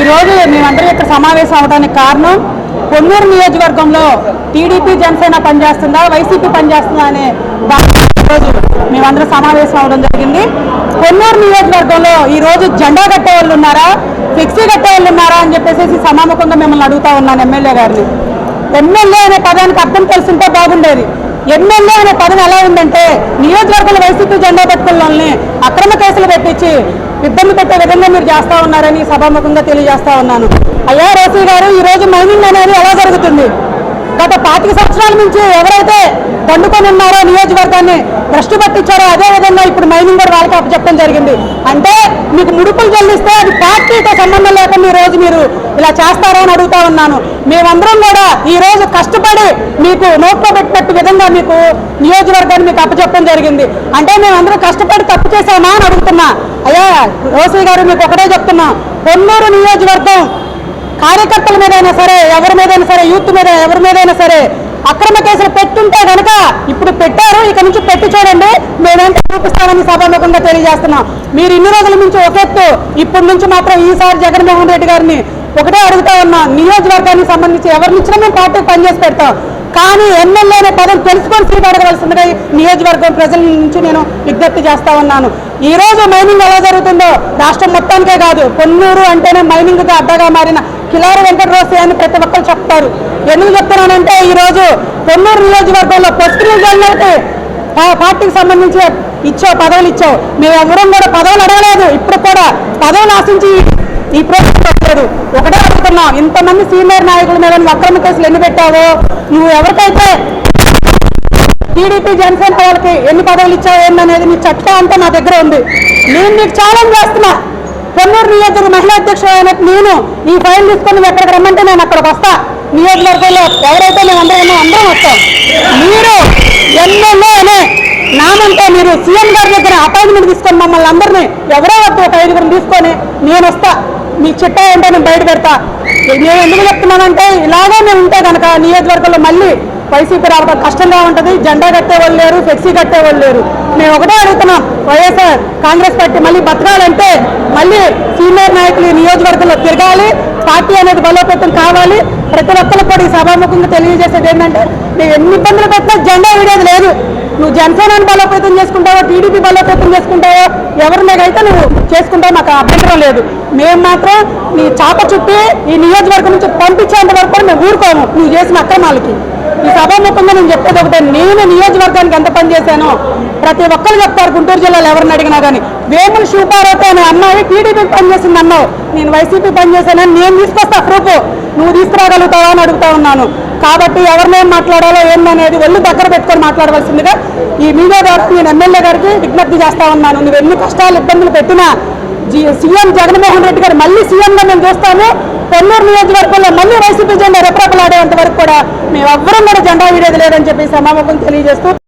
ఈరోజు మేమందరం ఇక్కడ సమావేశం అవడానికి కారణం కొన్నూరు నియోజకవర్గంలో టీడీపీ జనసేన పనిచేస్తుందా వైసీపీ పనిచేస్తుందా అనే దాని రోజు మేమందరం సమావేశం అవడం జరిగింది. కొన్నూరు నియోజకవర్గంలో ఈ రోజు జెండా కట్టే వాళ్ళు ఉన్నారా ఫ్లెక్సీ కట్టే వాళ్ళు ఉన్నారా అని చెప్పేసి సమాముఖంగా మిమ్మల్ని అడుగుతా ఉన్నాను ఎమ్మెల్యే గారిని. ఎమ్మెల్యే అనే పదానికి అర్థం తెలుసుంటే బాగుండేది. ఎమ్మెల్యే అనే పదవి ఎలా ఉందంటే నియోజకవర్గంలో వైసీపీ జెండా పట్టుకున్న వాళ్ళని అక్రమ కేసులు పెట్టించి ఇబ్బంది పెట్టే విధంగా మీరు చేస్తా ఉన్నారని సభాముఖంగా తెలియజేస్తా ఉన్నాను. అయ్యా రోసీ గారు ఈ రోజు మైనింగ్ అనేది ఎలా జరుగుతుంది? గత పాతిక సంవత్సరాల నుంచి ఎవరైతే దండుకొని ఉన్నారో నియోజకవర్గాన్ని భ్రష్టు పట్టించారో అదే విధంగా ఇప్పుడు మైనింగ్ కూడా వాళ్ళకి అప్పచెప్పడం జరిగింది. అంటే మీకు ముడుపులు చెల్లిస్తే అది పార్టీతో సంబంధం లేకుండా ఈరోజు రోజు మీరు ఇలా చేస్తారో అని అడుగుతా ఉన్నాను. మేమందరం కూడా ఈరోజు కష్టపడి మీకు నోట్లో పెట్టినట్టు విధంగా మీకు నియోజకవర్గాన్ని మీకు అప్పచెప్పడం జరిగింది. అంటే మేమందరం కష్టపడి తప్పు చేశామా అని అడుగుతున్నా. అయ్యా రోసీ గారు మీకు ఒకటే చెప్తున్నా. కొన్నూరు నియోజకవర్గం కార్యకర్తల మీదైనా సరే ఎవరి మీదైనా సరే యూత్ మీద ఎవరి మీదైనా సరే అక్రమ కేసులు పెట్టుంటే కనుక ఇప్పుడు పెట్టారు ఇక నుంచి పెట్టి చూడండి. మేమేంటో చూపిస్తామని సభాముఖంగా తెలియజేస్తున్నాం. మీరు ఇన్ని రోజుల నుంచి ఒక ఎత్తు ఇప్పటి నుంచి మాత్రం ఈసారి జగన్మోహన్ రెడ్డి గారిని ఒకటే అడుగుతా ఉన్నా నియోజకవర్గానికి సంబంధించి ఎవరిని ఇచ్చినా మేము పార్టీకి పనిచేసి పెడతాం. కానీ ఎమ్మెల్యే అనే పదం తెలుసుకొని సీట్ అడగవలసిందిగా నియోజకవర్గం ప్రజల నుంచి నేను విజ్ఞప్తి చేస్తా ఉన్నాను. ఈ రోజు మైనింగ్ ఎలా జరుగుతుందో రాష్ట్రం మొత్తానికే కాదు కొన్నూరు అంటేనే మైనింగ్గా అడ్డగా మారిన కిలారి వెంకటరోసి అని ప్రతి ఒక్కరు చెప్తారు. ఎందుకు చెప్తున్నానంటే ఈ రోజు నియోజకవర్గంలో పొత్తులు పార్టీకి సంబంధించి ఇచ్చావు పదవులు ఇచ్చావు. మేము ఎవరం కూడా పదవులు అడగలేదు. ఇప్పుడు కూడా పదవులు ఆశించి ఈ ప్రభుత్వం లేదు ఒకటే అడుగుతున్నాం ఇంతమంది సీనియర్ నాయకుల మీద అక్రమ కేసులు ఎన్ని పెట్టావో? నువ్వు ఎవరికైతే టీడీపీ జనసేన వాళ్ళకి ఎన్ని పదవులు ఇచ్చావు ఏందనేది నీ చట్టం అంతా నా దగ్గర ఉంది. నేను నీకు ఛాలెంజ్ చేస్తున్నా. కొన్నూరు నియోజకవర్గ మహిళా అధ్యక్షుడు నేను ఈ ఫైల్ తీసుకొని ఎక్కడికి రమ్మంటే నేను అక్కడికి వస్తా. నియోజకవర్గంలో ఎవరైతే మేము అందరం అందరం వస్తాం. మీరు ఎమ్మెల్యే అనే నామంతో మీరు సీఎం గారి దగ్గర అపాయింట్మెంట్ తీసుకొని మమ్మల్ని అందరినీ ఎవరో వద్దు ఒక ఐదుగురిని తీసుకొని నేను వస్తా. మీ చిట్టా ఏంటో నేను బయట పెడతా. నేను ఎందుకు చెప్తున్నానంటే ఇలాగే మేము ఉంటే కనుక నియోజకవర్గంలో మళ్ళీ వైసీపీ రావడం కష్టంగా ఉంటుంది. జెండా కట్టేవాళ్ళు లేరు ఫ్లెక్సీ కట్టేవాళ్ళు లేరు. మేము ఒకటే అడుగుతున్నాం వైఎస్ఆర్ కాంగ్రెస్ పార్టీ మళ్ళీ బతకాలంటే మళ్ళీ సీనియర్ నాయకులు ఈ నియోజకవర్గంలో తిరగాలి పార్టీ అనేది బలోపేతం కావాలి. ప్రతి ఒక్కరికి కూడా ఈ సభాముఖంగా తెలియజేసేది ఏంటంటే మేము ఎన్ని ఇబ్బందులు పెట్టినా జెండా విడేది లేదు. నువ్వు జనసేనని బలోపేతం చేసుకుంటావో టీడీపీ బలోపేతం చేసుకుంటావో? ఎవరి మీద అయితే నువ్వు చేసుకుంటావు మాకు అభ్యంతరం లేదు. మేము మాత్రం నీ చాప చుట్టి ఈ నియోజకవర్గం నుంచి పంపించేంత వరకు కూడా మేము ఊరుకోము. నువ్వు చేసిన అక్రమాలకి. ఈ సభాముఖంగా నేను చెప్పేది ఒకటే నేను నియోజకవర్గానికి ఎంత పనిచేశానో ప్రతి ఒక్కరు చెప్తారు గుంటూరు జిల్లాలో ఎవరిని అడిగినా కానీ వేముల శివపార్వతి అనే అమ్మాయి టీడీపీ పనిచేసింది అన్నావు. నేను వైసీపీ పనిచేశానని నేను తీసుకొస్తా ప్రూఫ్. నువ్వు తీసుకురాగలుగుతావా అని అడుగుతా ఉన్నాను. కాబట్టి ఎవరినేం మాట్లాడాలో ఏందనేది ఒళ్ళు దగ్గర పెట్టుకొని మాట్లాడవలసిందిగా ఈ మీడియా ద్వారా నేను ఎమ్మెల్యే గారికి విజ్ఞప్తి చేస్తా ఉన్నాను. నువ్వు ఎన్ని కష్టాలు ఇబ్బందులు పెట్టినా సీఎం జగన్మోహన్ రెడ్డి గారు మళ్ళీ సీఎంగా మేము చూస్తాము. పొన్నూరు నియోజకవర్గంలో మళ్ళీ వైసీపీ జెండా రెపరెపలాడేంత వరకు కూడా మేము ఎవ్వరం కూడా జెండా వీడేది లేదని చెప్పి సమావేశం తెలియజేస్తూ